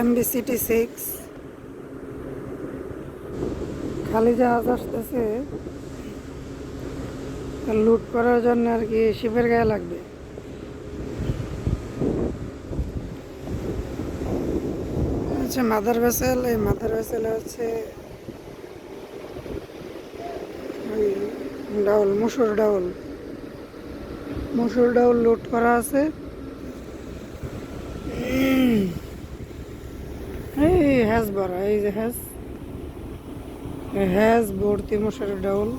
MB city six খালি জাহাজ আসতেছে। লুট করার জন্য আর কি শিপের গায়ে লাগবে। হচ্ছে মাদার ভেসেল এই মাদার ভেসেলে হচ্ছে ওই ডাউল, মুসুর ডাউল। মুসুর ডাউল লুট করা আছে। এই হ্যাজ ভরা এই যে হ্যাজ হ্যাজ ভর্তি মুসুর ডাউল।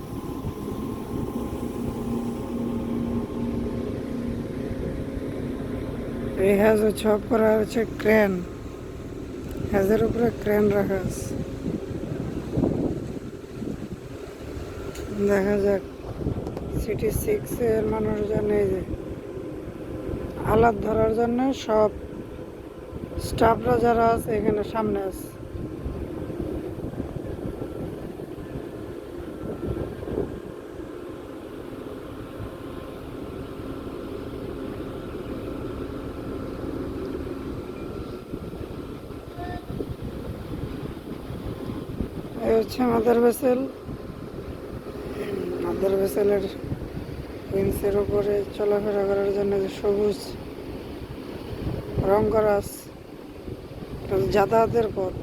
এই হ্যাজ ছপ করা হচ্ছে ক্রেন। হ্যাজের উপরে ক্রেন রাখা আছে। দেখা যাক, সিটি সিক্স এর মানুষজন এই যে আলাদ ধরার জন্য সব স্টাফরা যারা আছে, এখানে সামনে আছে। হচ্ছে মাদার ভেসেল। মাদার ভেসেলের উইন্সের উপরে চলাফেরা করার জন্য যে সবুজ রং করা আছে। যাতায়াতের পথ।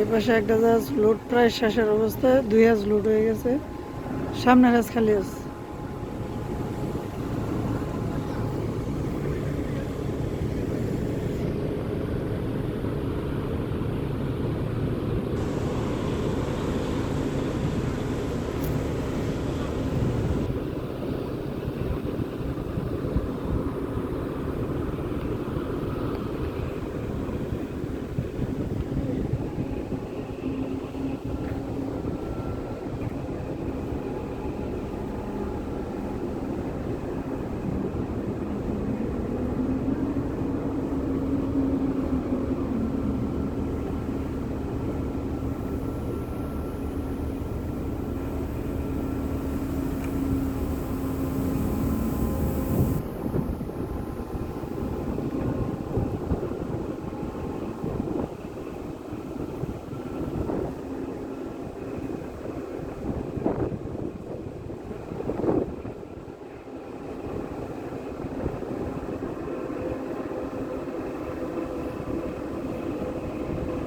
এ পাশে একটা জাহাজ লোড প্রায় শেষের অবস্থায়, দুই হাজ লোড হয়ে গেছে। সামনের হাজ খালি আছে।